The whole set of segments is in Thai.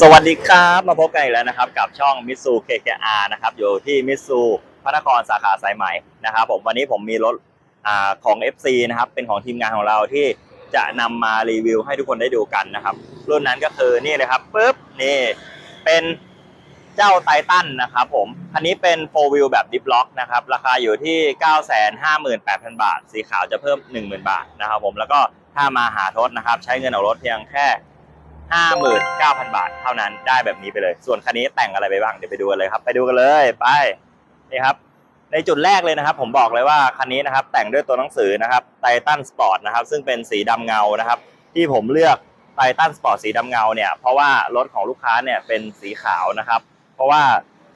สวัสดีครับมาพบกันอีกแล้วนะครับ กับช่องมิ t ซู KKR นะครับอยู่ที่มิ t ซูพระนครสาขาสายไหมนะครับผมวันนี้ผมมีรถอ่าของ FC นะครับเป็นของทีมงานของเราที่จะนำมารีวิวให้ทุกคนได้ดูกันนะครับรุ่นนั้นก็คือนี่เลยครับปุ๊บนี่เป็นเจ้าไททันนะครับผมคันนี้เป็น4 wheel แบบดิฟล็อกนะครับราคาอยู่ที่ 958,000 บาท สีขาวจะเพิ่ม 10,000 บาทนะครับผมแล้วก็ถ้ามาหาทศนะครับใช้เงินออกรถเพียงแค่ 59,000 บาทเท่านั้นได้แบบนี้ไปเลย ส่วนคันนี้แต่งอะไรไปบ้างเดี๋ยวไปดูกันเลยครับ ไปดูกันเลยไปนี่ครับ ในจุดแรกเลยนะครับ ผมบอกเลยว่าคันนี้นะครับ แต่งด้วยตัวหนังสือนะครับไททันสปอร์ตนะครับซึ่งเป็นสีดำเงานะครับ ที่ผมเลือกไททันสปอร์ตสีดำเงาเนี่ยเพราะว่ารถของลูกค้าเนี่ยเป็นสีขาวนะครับ เพราะว่า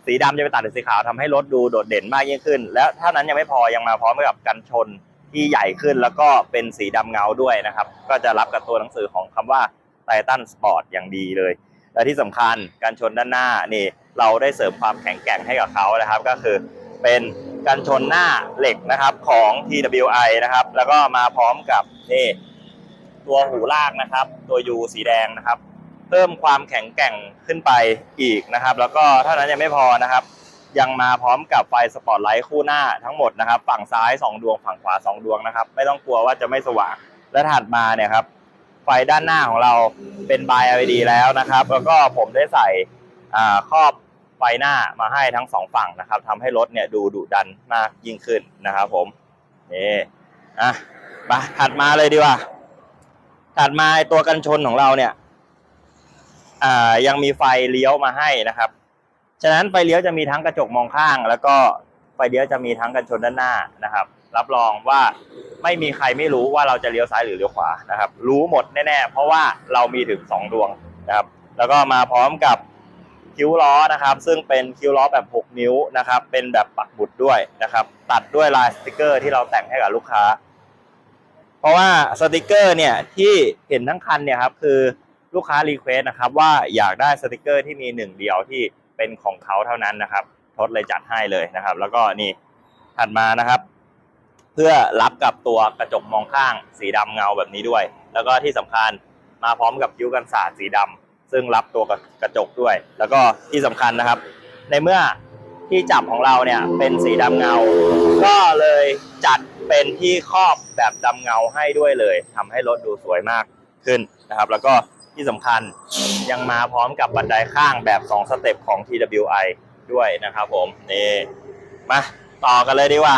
สีดำจะไปตัดกับสีขาวทำให้รถดูโดดเด่นมากยิ่งขึ้น แล้วเท่านั้นยังไม่พอยังมาพร้อมกับกันชนที่ใหญ่ขึ้นแล้วก็เป็นสีดำเงาด้วยนะครับ ก็จะรับกับตัวหนังสือของคำว่า ไททันสปอร์ตอย่างดีเลย และที่สำคัญการชนด้านหน้านี่เราได้เสริมความแข็งแกร่งให้กับเขานะครับ ก็คือเป็นการชนหน้าเหล็กนะครับของ TWI นะครับ แล้วก็มาพร้อมกับนี่ตัวหูลากนะครับ ตัว U สีแดงนะครับ เพิ่มความแข็งแกร่งขึ้นไปอีกนะครับ แล้วก็เท่านั้นยังไม่พอนะครับ ยังมาพร้อมกับไฟสปอตไลท์คู่หน้าทั้งหมดนะครับ ฝั่งซ้าย 2 ดวงฝั่งขวา 2 ดวงนะครับ ไม่ต้องกลัวว่าจะไม่สว่างและถัดมาเนี่ยครับ ไฟด้านหน้าของเราเป็นบาย LED แล้วนะครับ แล้วก็ผมได้ใส่ครอบไฟหน้ามาให้ทั้งสองฝั่งนะครับทำให้รถเนี่ยดูดุดันมากยิ่งขึ้นนะครับผมนี่อะมาถัดมาเลยดีกว่า ถัดมาตัวกันชนของเราเนี่ยอ่ายังมีไฟเลี้ยวมาให้นะครับ ฉะนั้นไฟเลี้ยวจะมีทั้งกระจกมองข้าง แล้วก็ไฟเลี้ยวจะมีทั้งกันชนด้านหน้านะครับ รับรองว่าไม่มีใครไม่รู้ว่าเราจะเลี้ยวซ้ายหรือเลี้ยวขวานะครับ รู้หมดแน่ๆ เพราะว่าเรามีถึง 2 ดวงนะครับ แล้วก็มาพร้อมกับคิ้วล้อนะครับ ซึ่งเป็นคิ้วล้อแบบ 6 นิ้วนะครับ เป็นแบบปักบุดด้วยนะครับ ตัดด้วยลายสติกเกอร์ที่เราแต่งให้กับลูกค้า เพราะว่าสติกเกอร์เนี่ยที่เห็นทั้งคันเนี่ยครับคือลูกค้ารีเควสนะครับว่าอยากได้สติกเกอร์ที่มีหนึ่งเดียวที่เป็นของเขาเท่านั้นนะครับทดเลยจัดให้เลยนะครับ แล้วก็นี่ถัดมานะครับ พื่อรับกับตัวกระจกมองข้างสีดำเงาแบบนี้ด้วย แล้วก็ที่สำคัญมาพร้อมกับคิ้วกันศาสตร์สีดำซึ่งรับตัวกระจกด้วย แล้วก็ที่สำคัญนะครับ ในเมื่อที่จับของเราเนี่ยเป็นสีดำเงา ก็เลยจัดเป็นที่ครอบแบบดำเงาให้ด้วยเลยทำให้รถดูสวยมากขึ้นนะครับ แล้วก็ที่สำคัญยังมาพร้อมกับบันไดข้างแบบ 2 สเต็ปของ TWI ด้วยนะครับผมนี่มาต่อกันเลยดีกว่า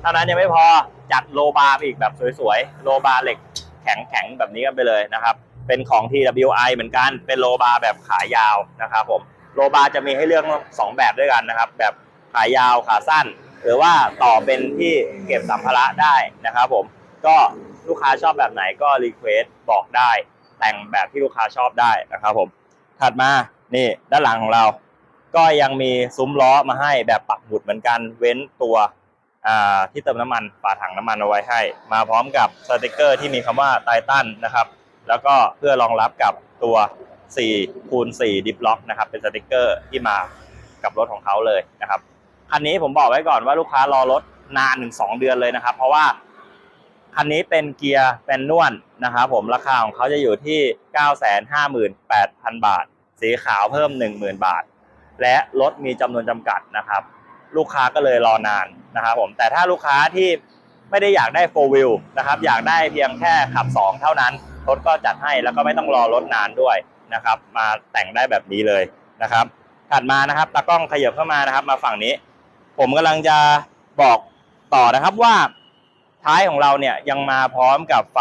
เท่านั้นยังไม่พอจัดโลบาร์อีกแบบสวยๆ โลบาร์เหล็กแข็งๆ แบบนี้กันไปเลยนะครับ เป็นของ TWI เหมือนกัน เป็นโลบาร์แบบขายาวนะครับผม โลบาร์จะมีให้เลือกสองแบบด้วยกันนะครับ แบบขายาวขาสั้น หรือว่าต่อเป็นที่เก็บสัมภาระได้นะครับผม ก็ลูกค้าชอบแบบไหนก็รีเควสบอกได้ แต่งแบบที่ลูกค้าชอบได้นะครับผม ถัดมา นี่ด้านหลังของเรา ก็ยังมีซุ้มล้อมาให้แบบปักหมุดเหมือนกัน เว้นตัว ที่เติมน้ำมันฝาถังน้ำมันเอาไว้ให้ มาพร้อมกับสติกเกอร์ที่มีคำว่าไททันนะครับ แล้วก็เพื่อรองรับกับตัว4คูณ4ดิฟล็อกนะครับเป็นสติกเกอร์ที่มากับรถของเขาเลยนะครับคันนี้ผมบอกไว้ก่อนว่าลูกค้ารอรถนานถึง2เดือนเลยนะครับ เพราะว่าคันนี้เป็นเกียร์เป็นนวลนะครับผมราคาของเขาจะอยู่ที่ 958,000 บาท สีขาวเพิ่ม 10,000 บาท และรถมีจำนวนจำกัดนะครับ ลูกค้าก็เลยรอนานนะครับผมแต่ถ้าลูกค้าที่ไม่ได้อยากได้โฟวิลนะครับอยากได้เพียงแค่ขับ 2 เท่านั้นรถก็จัดให้แล้วก็ไม่ต้องรอรถนานด้วยนะครับ มาแต่งได้แบบนี้เลยนะครับ ถัดมานะครับตากล้องขยับเข้ามานะครับ มาฝั่งนี้ ผมกำลังจะบอกต่อนะครับว่าท้ายของเราเนี่ยยังมาพร้อมกับไฟ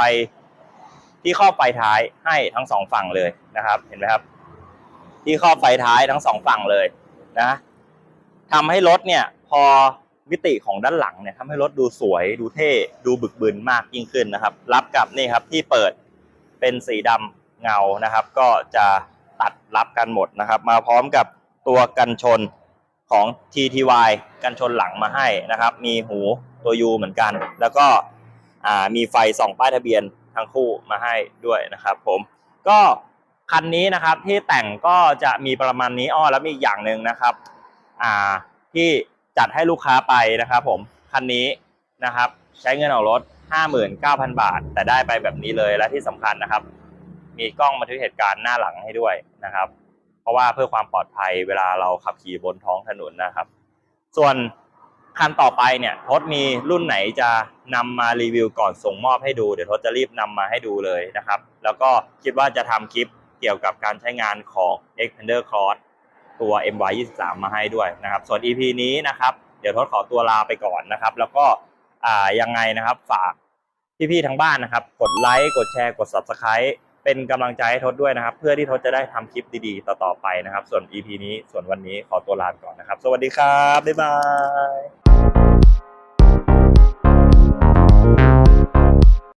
ที่ครอบไฟท้ายให้ทั้งสองฝั่งเลยนะครับ เห็นไหมครับ ที่ครอบไฟท้ายทั้งสองฝั่งเลยนะ ทำให้รถเนี่ยพอมิติของด้านหลังเนี่ยทำให้รถดูสวยดูเท่ดูบึกบึนมากยิ่งขึ้นนะครับ รับกับนี่ครับที่เปิดเป็นสีดำเงานะครับ ก็จะตัดรับกันหมดนะครับ มาพร้อมกับตัวกันชนของ TTY กันชนหลังมาให้นะครับ มีหูตัว U เหมือนกัน แล้วก็มีไฟส่องป้ายทะเบียนทั้งคู่มาให้ด้วยนะครับ ผมก็คันนี้นะครับที่แต่งก็จะมีประมาณนี้อ้อแล้วมีอีกอย่างหนึ่งนะครับ อ่าที่จัดให้ลูกค้าไปนะครับผมคันนี้นะครับใช้เงินออกรถ 59,000 บาท แต่ได้ไปแบบนี้เลยและที่สำคัญนะครับ มีกล้องบันทึกเหตุการณ์หน้าหลังให้ด้วยนะครับ เพราะว่าเพื่อความปลอดภัยเวลาเราขับขี่บนท้องถนนนะครับ ส่วนคันต่อไปเนี่ยทศมีรุ่นไหนจะนำมารีวิวก่อนส่งมอบให้ดู เดี๋ยวทศจะรีบนำมาให้ดูเลยนะครับ แล้วก็คิดว่าจะทำคลิปเกี่ยวกับการใช้งานของ Xpander Cross ตัว MY23 มาให้ด้วยนะครับ ส่วน EP นี้นะครับ เดี๋ยวทศขอตัวลาไปก่อนนะครับ แล้วก็อ่ายังไงนะครับฝากพี่ๆทางบ้านนะครับ กดไลค์กดแชร์กด Subscribe เป็นกำลังใจให้ทศด้วยนะครับ เพื่อที่ทศจะได้ทำคลิปดีๆ ต่อๆไปนะครับ ส่วน EP นี้ส่วนวันนี้ขอตัวลาไปก่อนนะครับ สวัสดีครับ บ๊ายบาย